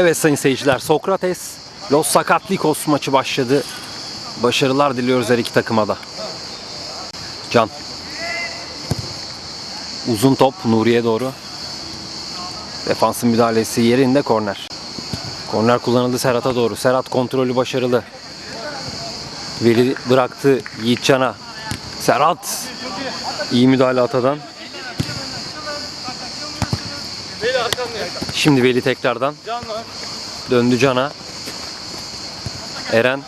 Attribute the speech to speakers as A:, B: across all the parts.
A: Evet sayın seyirciler Sokrates Los Sakatlikos maçı başladı. Başarılar diliyoruz her iki takıma da. Can. Uzun top Nuri'ye doğru. Defansın müdahalesi yerinde korner. Korner kullanıldı Serhat'a doğru. Serhat kontrolü başarılı. Veli bıraktı Yiğitcan'a. Serhat. İyi müdahale Atadan. Şimdi Veli tekrardan. Döndü Can'a. Eren.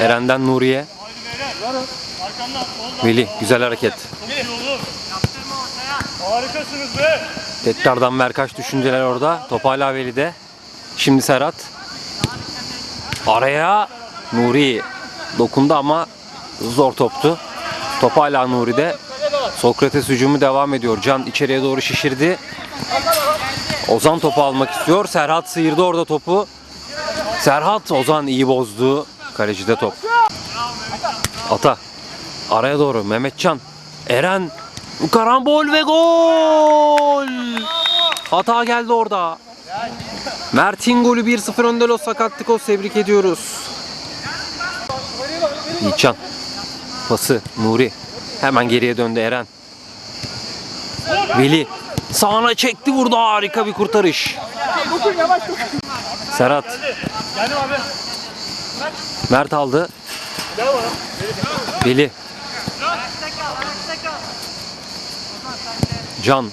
A: Eren'den Nuriye. Veli güzel hareket.
B: Harikasınız be.
A: Tekrardan Merkaç düşünceler orada. Top hala Veli'de. Şimdi Serhat. Araya Nuri dokundu ama zor toptu. Top hala Nuri'de. Sokrates hücumu devam ediyor. Can içeriye doğru şişirdi. Ozan topu almak istiyor. Serhat sıyırdı orada topu. Serhat Ozan iyi bozdu. Kalecide top. Ata. Araya doğru Mehmetcan. Eren. Karambol ve gol. Hata geldi orada. Mert'in golü 1-0 önde Los Sakatlikos tebrik ediyoruz. Yiğitcan. Pası Nuri. Hemen geriye döndü Eren. Veli. Sağına çekti vurdu harika bir kurtarış. Serhat. Mert aldı. Veli. Can.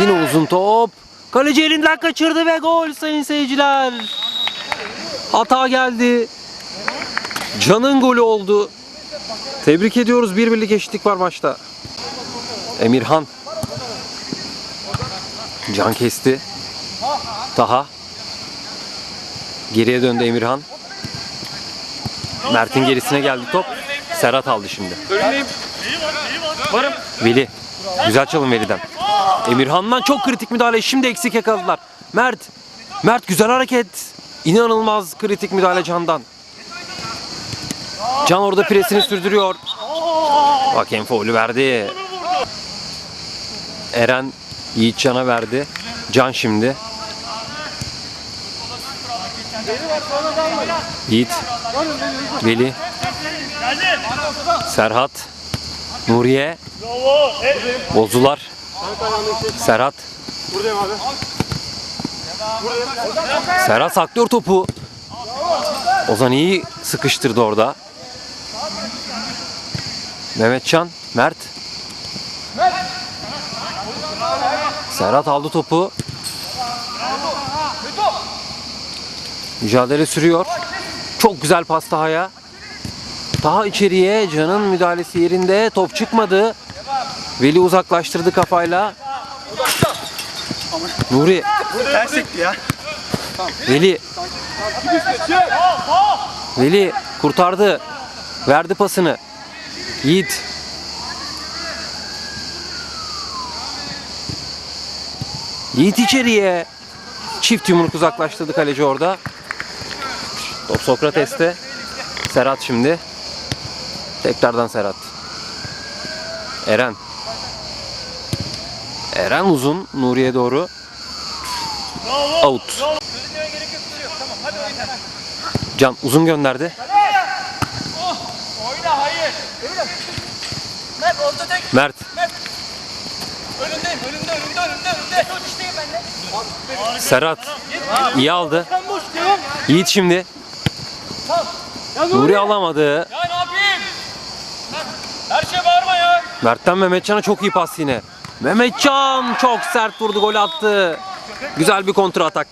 A: Yine uzun top. Kaleci elinden kaçırdı ve gol sayın seyirciler. Hata geldi. Can'ın golü oldu. Tebrik ediyoruz. Bir birlik eşitlik var maçta. Emirhan. Can kesti. Taha. Geriye döndü Emirhan. Mert'in gerisine geldi top. Serhat aldı şimdi.
B: Varım.
A: Veli. Güzel çalım Veli'den. Emirhan'dan çok kritik müdahale. Şimdi eksik yakaladılar. Mert. Mert güzel hareket. İnanılmaz kritik müdahale Can'dan. Can orada presini sürdürüyor. Hakem faulü verdi. Eren Yiğit Can'a verdi. Can şimdi. Yiğit. Veli. Serhat. Nuriye.
B: Bravo.
A: Bozdular. Serhat. Serhat saklıyor topu. Ozan iyi sıkıştırdı orada. Mehmetcan, Mert. Serhat aldı topu. Mücadele sürüyor. Çok güzel pas Taha'ya. Taha içeriye. Can'ın müdahalesi yerinde. Top çıkmadı. Veli uzaklaştırdı kafayla. Nuri. Veli. Veli kurtardı. Verdi pasını. Yiğit. Yiğit içeriye. Çift yumruk uzaklaştırdı kaleci orada. Top Sokrates'te. Serhat şimdi. Tekrardan Serhat. Eren. Eren uzun Nuriye doğru. Out. Can uzun gönderdi.
C: Mert orta tek.
A: Mert
C: Önündeyim. Önünde önünde önünde önünde. Çok işteyim ben de.
A: Serhat iyi aldı. Yiğit şimdi. Nuri alamadı.
B: Ya ne yapayım? Her şeye bağırma ya.
A: Mert'ten Mehmetcan'a çok iyi pas yine. Mehmetcan çok sert vurdu gol attı. Güzel bir kontra atak.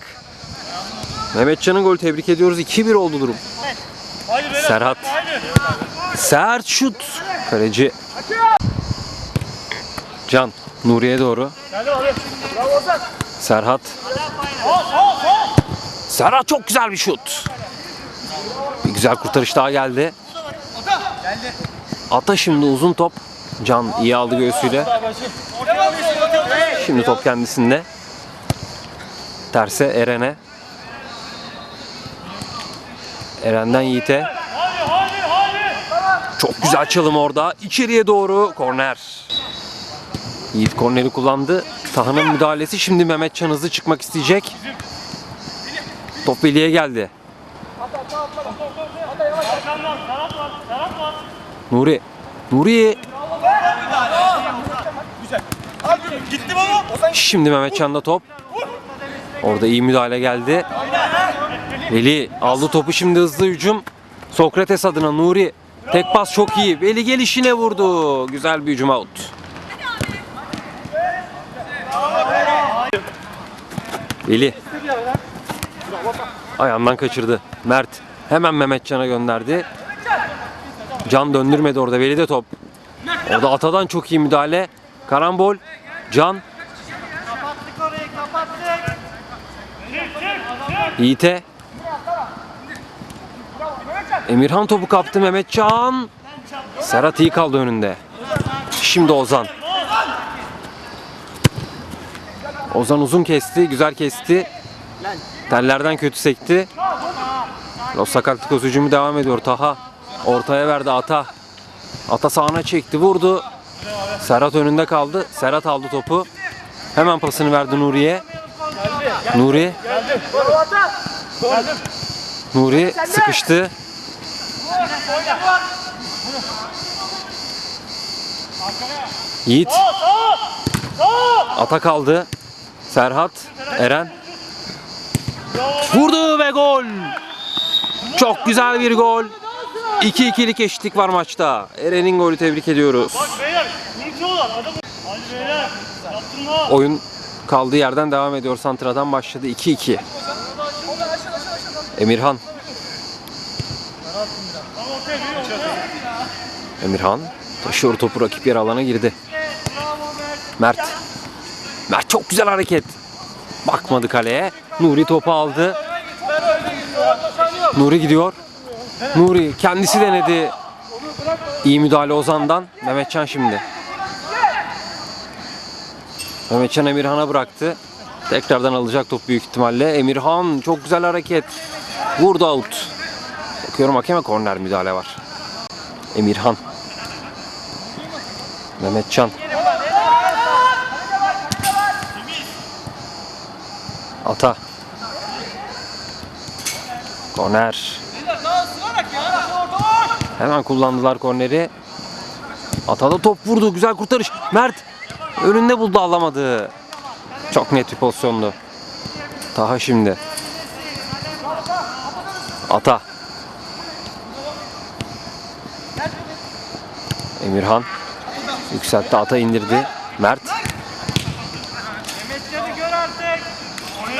A: Mehmetcan'ın golü tebrik ediyoruz. 2-1 oldu durum. Serhat. Sert şut. Kaleci. Can Nuriye doğru. Serhat. Serhat çok güzel bir şut. Bir güzel kurtarış daha geldi. Ata şimdi uzun top. Can iyi aldı göğsüyle. Şimdi top kendisinde. Terse Eren'e. Eren'den Yiğit'e. Güzel çalım orada. İçeriye doğru korner. Yiğit korneri kullandı. Taha'nın müdahalesi. Şimdi Mehmetcan hızlı çıkmak isteyecek. Top Veli'ye geldi. Nuri. Nuri. Şimdi Mehmetcan'da top. Orada iyi müdahale geldi. Veli aldı topu şimdi hızlı hücum. Sokrates adına Nuri. Tek pas çok iyi. Veli gelişine vurdu. Güzel bir hücum out. Veli. Ayağından kaçırdı. Mert hemen Mehmetcan'a gönderdi. Can döndürmedi orada. Veli de top. Orada Atadan çok iyi müdahale. Karambol. Can. Yiğit'e. Emirhan topu kaptı Mehmetcan. Serhat iyi kaldı önünde. Şimdi Ozan. Ozan uzun kesti, güzel kesti. Tellerden kötü sekti. Los hücumu devam ediyor. Taha ortaya verdi Ata. Ata sağına çekti, vurdu. Serhat önünde kaldı. Serhat aldı topu. Hemen pasını verdi Nuri'ye. Nuri. Nuri sıkıştı. Yiğit. Ata kaldı. Serhat. Eren. Vurdu ve gol. Çok güzel bir gol. 2-2'lik eşitlik var maçta. Eren'in golü tebrik ediyoruz. Oyun kaldığı yerden devam ediyor. Santra'dan başladı 2-2. Emirhan.
B: Tam ortaya bir ortaya.
A: Emirhan taşıyor topu rakip yer alana girdi. Mert. Mert çok güzel hareket. Bakmadı kaleye. Nuri topu aldı. Nuri gidiyor. Nuri kendisi denedi. İyi müdahale Ozan'dan. Mehmetcan şimdi. Mehmetcan Emirhan'a bıraktı. Tekrardan alacak top büyük ihtimalle. Emirhan çok güzel hareket. Vurdu out. Bakıyorum hakeme korner müdahale var. Emirhan. Mehmetcan. Ata. Korner. Hemen kullandılar korneri. Ata da top vurdu. Güzel kurtarış. Mert. Önünde buldu alamadı. Çok net bir pozisyondu. Taha şimdi. Ata. Emirhan. Yükseltti ata indirdi. Mert.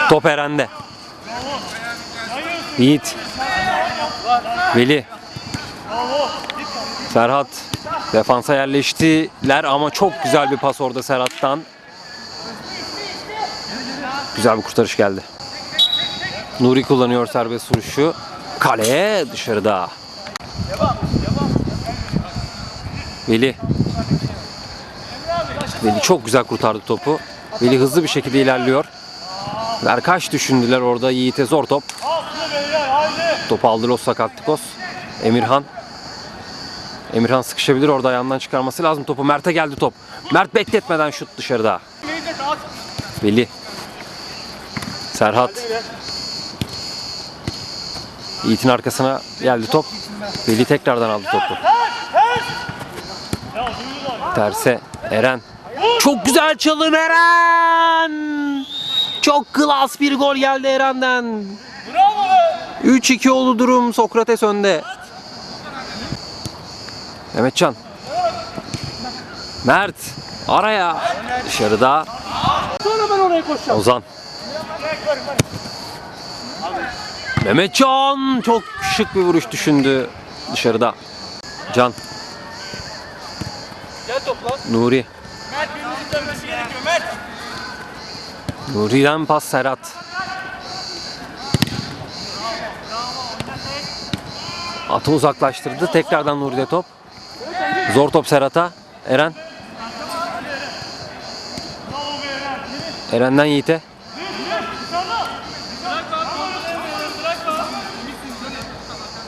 A: Top Eren'de. Yiğit. Veli. Serhat. Defansa yerleştiler ama çok güzel bir pas orada Serhat'tan. Güzel bir kurtarış geldi. Nuri kullanıyor serbest vuruşu. Kaleye dışarıda. Veli. Veli çok güzel kurtardı topu. Veli hızlı bir şekilde ilerliyor. Berkaç düşündüler orada Yiğit'e zor top. Topu aldı Los Sakatlıkos. Emirhan. Emirhan sıkışabilir orada ayağından çıkarması lazım topu. Mert'e geldi top. Mert bekletmeden şut dışarıda. Veli. Serhat. Yiğit'in arkasına geldi top. Veli tekrardan aldı topu. Terse Eren. Çok güzel çalım Eren. Çok klas bir gol geldi Eren'den.
B: Bravo be.
A: 3-2 oldu durum. Sokrates önde. Mehmetcan. Mert. Araya. Dışarıda.
B: Sonra ben oraya koşacağım.
A: Ozan. Mehmetcan. Çok şık bir vuruş düşündü. Dışarıda. Can.
C: Gel topla.
A: Nuri.
C: Dönmesi gerekiyor Mert.
A: Nuri'den pas Serhat. Atı uzaklaştırdı. Tekrardan Nuri'de top. Zor top Serhat'a. Eren. Eren'den Yiğit'e.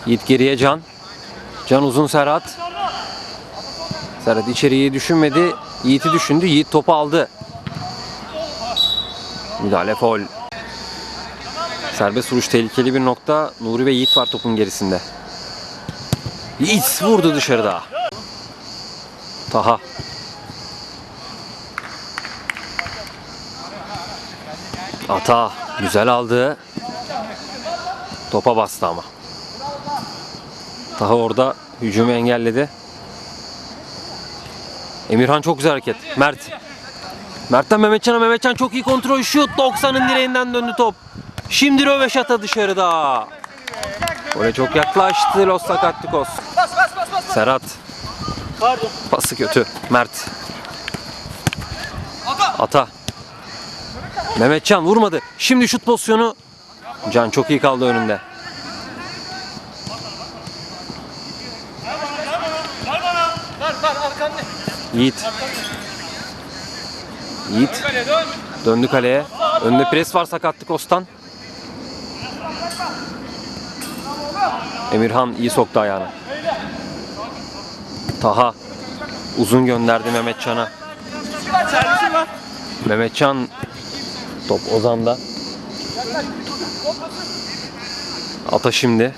A: Yiğit geriye Can. Can uzun Serhat. Serhat içeriği düşünmedi. Yiğit'i düşündü. Yiğit topu aldı. Müdahale foul. Serbest vuruş tehlikeli bir nokta. Nuri ve Yiğit var topun gerisinde. Yiğit vurdu dışarıda. Taha. Ata güzel aldı. Topa bastı ama. Taha orada hücumu engelledi. Emirhan çok güzel hareket. Mert. Mert'ten Mehmetcan'a Mehmetcan çok iyi kontrol şut 90'ın direğinden döndü top. Şimdi röveşata dışarıda. Oraya çok yaklaştı Los Sakatlikos. Serhat pası kötü. Mert.
C: Ata.
A: Mehmetcan vurmadı. Şimdi şut pozisyonu. Can çok iyi kaldı önünde.
C: Var var arkanda.
A: Yiğit. Yiğit döndü kaleye. Önünde pres var sakatlık Ostan. Emirhan iyi soktu ayağını. Taha uzun gönderdi Mehmetcan'a. Mehmetcan top Ozan'da. Ata şimdi.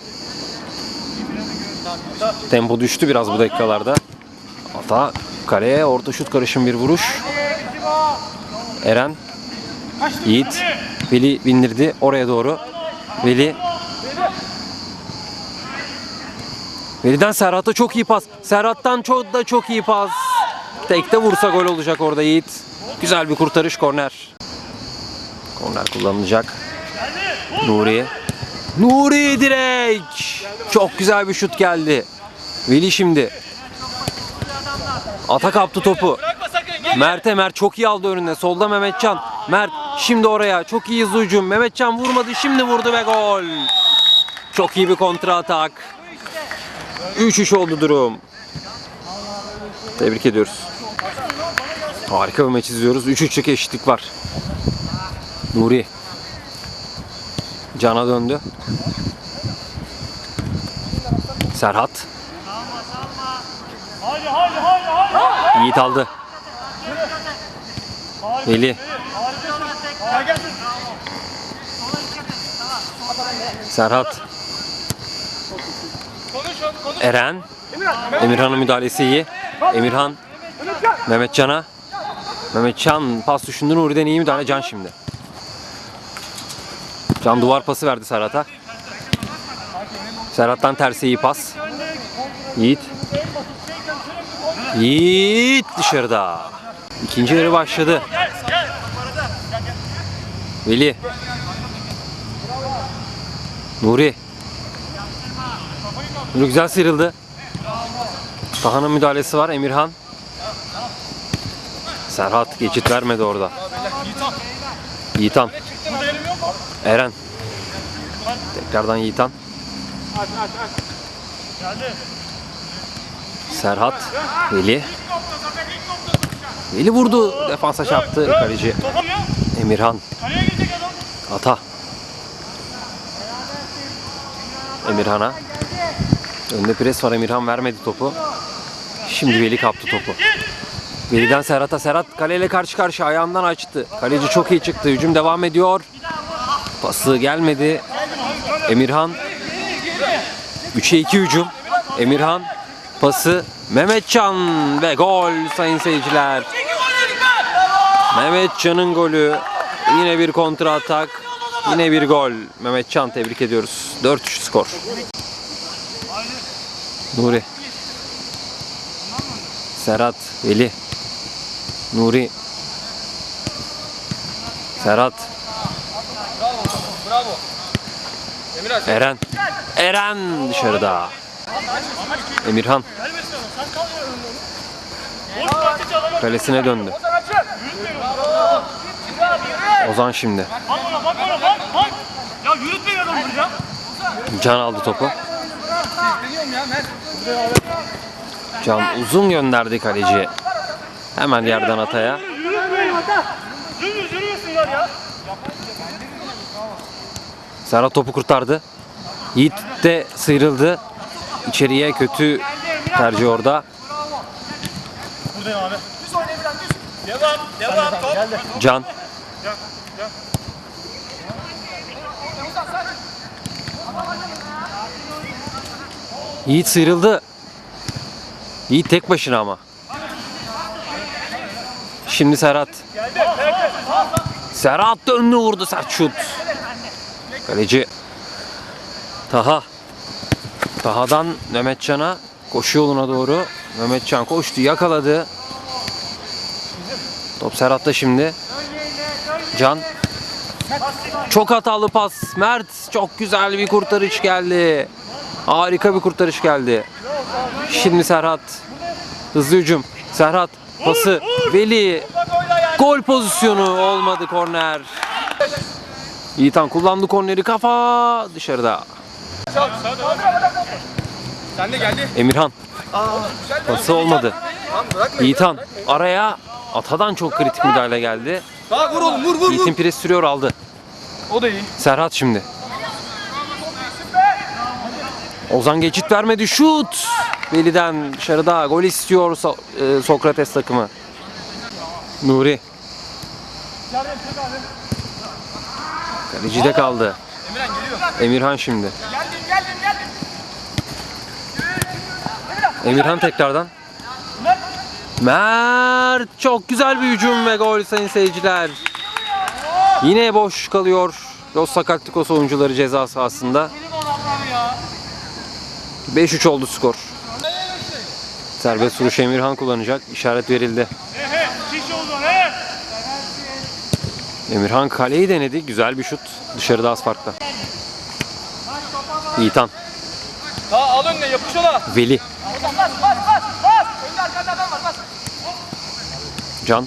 A: Tempo düştü biraz bu dakikalarda. Ata kaleye orta şut karışım bir vuruş. Eren Yiğit Veli bindirdi oraya doğru. Veli Veli'den Serhat'a çok iyi pas. Serhat'tan çok da çok iyi pas. Tekte vursa gol olacak orada Yiğit. Güzel bir kurtarış korner. Korner kullanılacak. Nuri. Nuri direk. Çok güzel bir şut geldi. Veli şimdi. Ata kaptı topu. Mert'e Mert çok iyi aldı önüne. Solda Mehmetcan. Mert şimdi oraya. Çok iyi hızlı. Mehmetcan vurmadı. Şimdi vurdu ve gol. Çok iyi bir kontra atak. 3-3 oldu durum. Tebrik ediyoruz. Harika bir maç izliyoruz. 3-3'lük eşitlik var. Nuri. Can'a döndü. Serhat. Yiğit aldı. Veli. Serhat. Eren. Emirhan'ın müdahalesi iyi. Emirhan. Mehmetcan'a. Mehmetcan pas düşündü Nuri'den iyi müdahale. Can şimdi. Can duvar pası verdi Serhat'a. Serhat'tan tersi iyi pas. Yiğit. Yiğit dışarıda. İkinci yarı başladı. Veli. Nuri. Nuri güzel sıyrıldı. Taha'nın müdahalesi var Emirhan. Serhat geçit vermedi orada. Yiğitan. Eren. Tekrardan Yiğitan. Serhat. Veli. Veli vurdu. Defansa çarptı kaleci. Emirhan. Ata. Emirhan'a. Önde pres var Emirhan vermedi topu. Şimdi Veli kaptı topu. Veli'den Serhat'a. Serhat kaleyle karşı karşıya ayağından açtı. Kaleci çok iyi çıktı. Hücum devam ediyor. Pası gelmedi. Emirhan. 3'e 2 hücum. Emirhan pası Mehmetcan ve gol sayın seyirciler. Mehmetcan'ın golü. Yine bir kontra atak. Yine bir gol. Mehmetcan tebrik ediyoruz. 4-3 skor. Nuri. Serhat, Veli. Nuri. Serhat,
C: Bravo. Emirhan.
A: Eren. Eren dışarıda. Emirhan kalesine döndü. Ozan şimdi. Can aldı topu. Can uzun gönderdi kaleci. Hemen yerden ataya. Serhat topu kurtardı. Yiğit de sıyrıldı içeriye kötü tercih orada.
B: Buradayım abi. Düz oynayabilen düz. Devam, devam. Top.
A: Can. Yiğit sıyrıldı. Yiğit tek başına ama. Şimdi Serhat. Serhat döndü vurdu sert şut. Kaleci. Taha. Taha'dan Mehmetcan'a koşu yoluna doğru. Mehmetcan koştu yakaladı. Top Serhat'ta şimdi. Can. Çok hatalı pas. Mert çok güzel bir kurtarış geldi. Harika bir kurtarış geldi. Şimdi Serhat. Hızlı hücum. Serhat pası. Veli. Gol pozisyonu olmadı korner. Yiğitan kullandı korneri kafa dışarıda.
C: Sen de geldi.
A: Emirhan. Pası olmadı. Yiğitan araya Atadan çok kritik müdahale geldi.
C: Daha vur oğlum vur vur.
A: Yiğit'in pres sürüyor aldı.
C: O da iyi.
A: Serhat şimdi. Ozan geçit vermedi. Şut! Veli'den dışarıda gol istiyor So- e, Sokrates takımı. Nuri. Kalecide kaldı.
C: Emirhan geliyor.
A: Emirhan şimdi. Emirhan tekrardan. Mert çok güzel bir hücum ve gol sayın seyirciler. Yine boş kalıyor. Los Sakaktikos oyuncuları ceza sahasında. 5-3 oldu skor. Serbest vuruş Emirhan kullanacak. İşaret verildi. Emirhan kaleyi denedi. Güzel bir şut. Dışarıda az farkla. Yiğitan.
C: Ta al önüne yapış ona.
A: Veli.
C: Bas bas bas bas. Önde arkada adam var bas.
A: Can.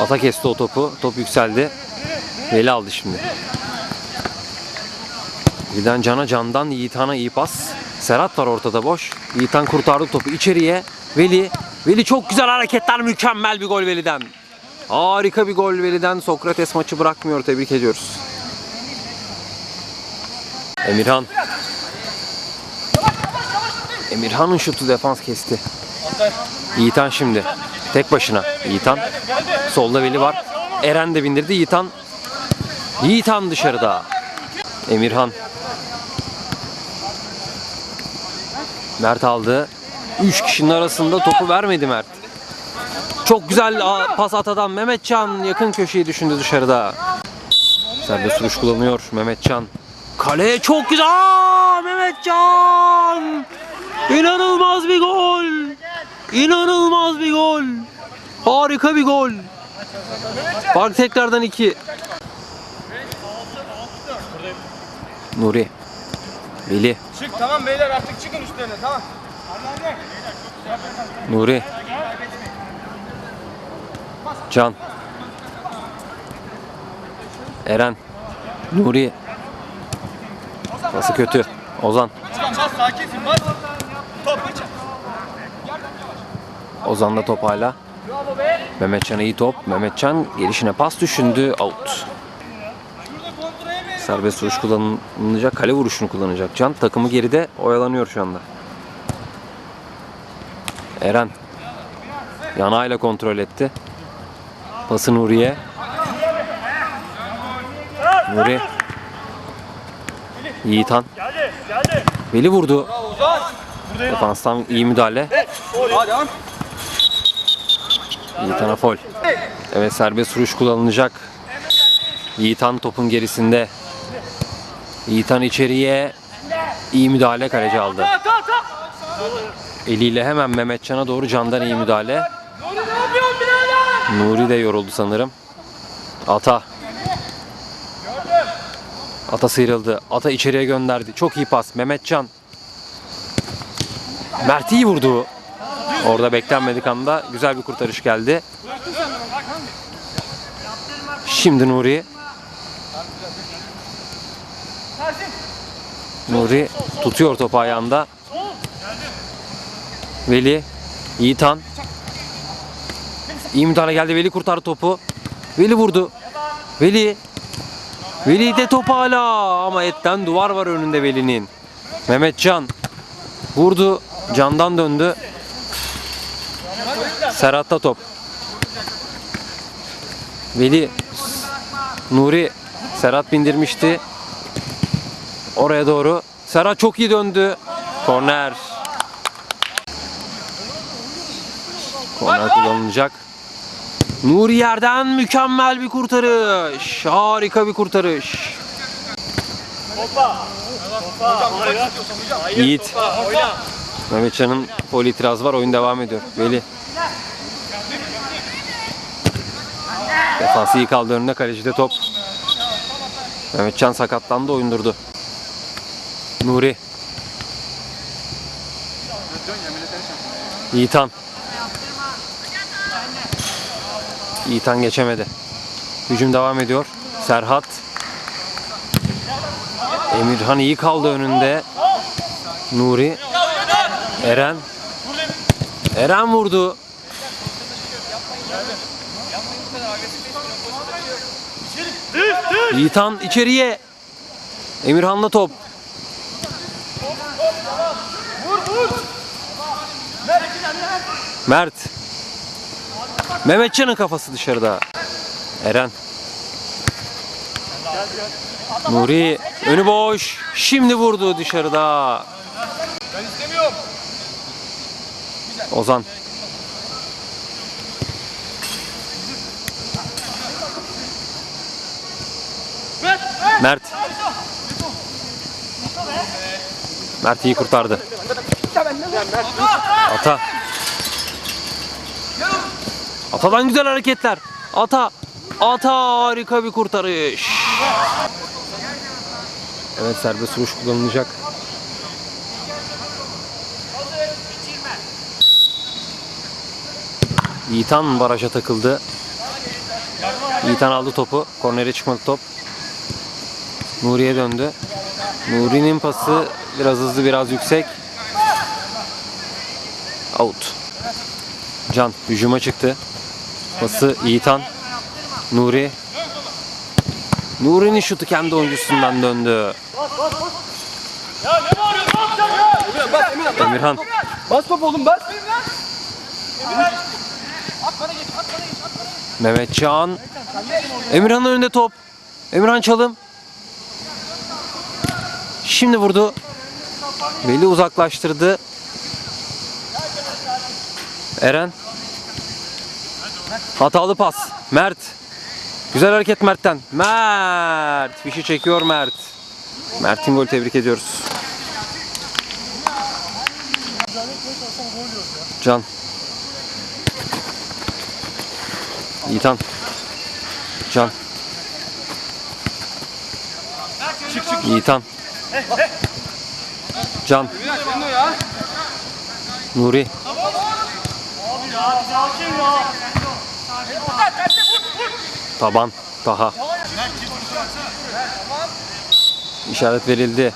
A: Ata kesti o topu. Top yükseldi. Veli aldı şimdi. Birden Can'a Can'dan Yiğitan'a iyi pas. Serhat var ortada boş. Yiğitan kurtardı topu içeriye. Veli. Veli çok güzel hareketler. Mükemmel bir gol Veli'den. Harika bir gol Veli'den. Sokrates maçı bırakmıyor. Tebrik ediyoruz. Emirhan. Emirhan'ın şutu defans kesti. Yiğitan şimdi. Tek başına. Yiğitan. Solda Veli var. Eren de bindirdi. Yiğitan. Yiğitan dışarıda. Emirhan. Mert aldı. Üç kişinin arasında topu vermedi Mert. Çok güzel pas atadan Mehmetcan yakın köşeyi düşündü dışarıda. Serbest vuruş kullanıyor Mehmetcan. Kaleye çok güzel. Aa, Mehmetcan! İnanılmaz bir gol. İnanılmaz bir gol. Harika bir gol. Fark tekrardan iki. Nuri. Veli.
C: Çık tamam beyler artık çıkın üstlerine tamam.
A: Nuri. Can. Eren. Nuri. Pası kötü. Ozan. Ozan'da top hala. Mehmetcan iyi top. Mehmetcan gelişine pas düşündü. Out. Serbest vuruş kullanılacak. Kale vuruşunu kullanacak Can. Takımı geride oyalanıyor şu anda. Eren. Yanağıyla kontrol etti. Pası Nuri'ye. Nuri. Yiğitan.
B: Geldi geldi.
A: Veli vurdu. Defanstan iyi müdahale. Yiğitan'a fol. Evet serbest vuruş kullanılacak. Yiğitan topun gerisinde. Yiğitan içeriye. iyi müdahale kaleci aldı. Eliyle hemen Mehmetcan'a doğru candan iyi müdahale.
C: Nuri
A: de yoruldu sanırım. Ata. Ata sıyrıldı. Ata içeriye gönderdi. Çok iyi pas. Mehmetcan. Mert iyi vurdu. Orada beklenmedik anda güzel bir kurtarış geldi. Şimdi Nuri. Nuri tutuyor topu ayağında. Veli. Yiğitan. İyi müdahale geldi. Veli kurtardı topu. Veli vurdu. Veli. Veli de top hala ama etten duvar var önünde Veli'nin. Mehmetcan vurdu. Candan döndü. Serhat'ta top. Veli Nuri Serhat bindirmişti. Oraya doğru. Serhat çok iyi döndü. Korner. Korner kullanılacak. Nuri yerden mükemmel bir kurtarış. Harika bir kurtarış. Yiğit. Mehmetcan'ın foul itirazı var. Oyun devam ediyor. Veli. Defansı iyi kaldı önünde. Kalecide top. Mehmetcan sakatlandı. Oyun durdu. Nuri. Yiğitan. Yiğitan geçemedi. Hücum devam ediyor. Serhat. Emirhan iyi kaldı önünde. Nuri. Eren. Eren vurdu. Yiğitan içeriye. Emirhan'la top. Mert. Mehmetcan'ın kafası dışarıda. Eren. Nuri önü boş. Şimdi vurdu dışarıda.
C: Ben istemiyorum.
A: Ozan. Mert. Mert iyi kurtardı. Ata. Ata'dan güzel hareketler. Ata. Ata harika bir kurtarış. Evet serbest vuruş kullanılacak. Yiğitan baraja takıldı. Yiğitan aldı topu. Kornere çıkmadı top. Nuri'ye döndü. Nuri'nin pası biraz hızlı biraz yüksek. Out. Can hücuma çıktı. Pası Yiğitan. Nuri. Nuri'nin şutu kendi oyuncusundan döndü. Emirhan.
C: Bas top oğlum bas.
A: Mehmetcan. Emirhan'ın önünde top. Emirhan çalım. Şimdi vurdu. Veli uzaklaştırdı. Eren. Hatalı pas. Mert. Güzel hareket Mert'ten. Mert. Fişi çekiyor Mert. Mert'in golü tebrik ediyoruz. Can. Yiğitan. Can. Yiğitan. Can. Nuri. Taban. Taha. İşaret verildi.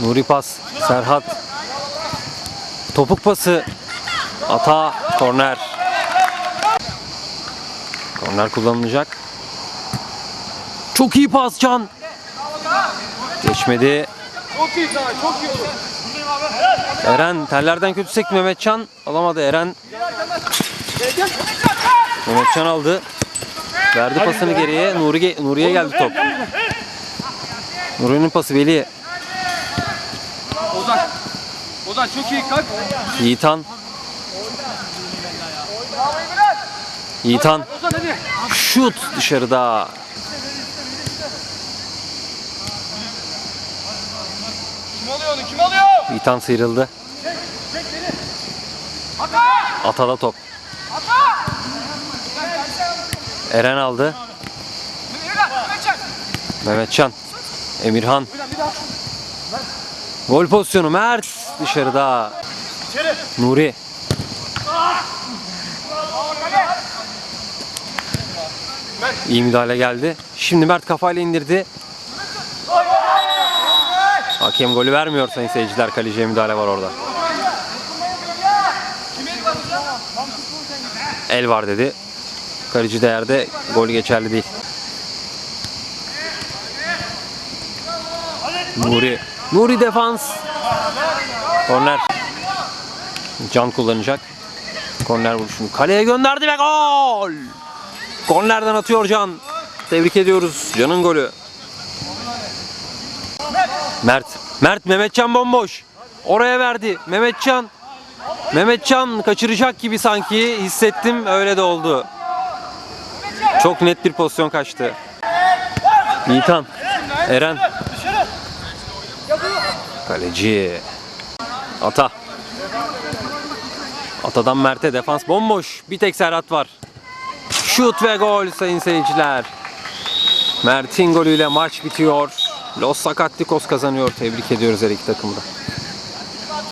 A: Nuri pas. Serhat. Topuk pası. Ata. Korner. Korner kullanılacak. Çok iyi pas Can. Geçmedi. Eren tellerden kötü sekti Mehmetcan. Alamadı Eren. Mehmetcan aldı. Verdi pasını geriye. Nuri Nuri'ye geldi top. Nuri'nin pası Veli.
C: Ozan. Ozan çok iyi kalk.
A: Yiğitan. Yiğitan. Şut dışarıda.
C: Kim alıyor onu kim alıyor?
A: Yiğitan sıyrıldı. Atada top. Eren aldı. Mehmetcan. Emirhan. Gol pozisyonu Mert dışarıda. Nuri. İyi müdahale geldi. Şimdi Mert kafayla indirdi. Hakem golü vermiyor sayın seyirciler. Kaleciye müdahale var orada. El var dedi. Kaleci değerde gol geçerli değil. Nuri. Nuri defans. Korner. Can kullanacak. Korner vuruşunu kaleye gönderdi ve gol. Kornerden atıyor Can. Tebrik ediyoruz. Can'ın golü. Mert. Mert Mehmetcan bomboş. Oraya verdi. Mehmetcan. Mehmetcan kaçıracak gibi sanki hissettim. Öyle de oldu. Çok net bir pozisyon kaçtı. Yiğitan. Eren. Kaleci. Ata. Atadan Mert'e defans bomboş. Bir tek Serhat var. Şut ve gol sayın seyirciler. Mert'in golüyle maç bitiyor. Los Sakatlikos kazanıyor. Tebrik ediyoruz her iki takımı da.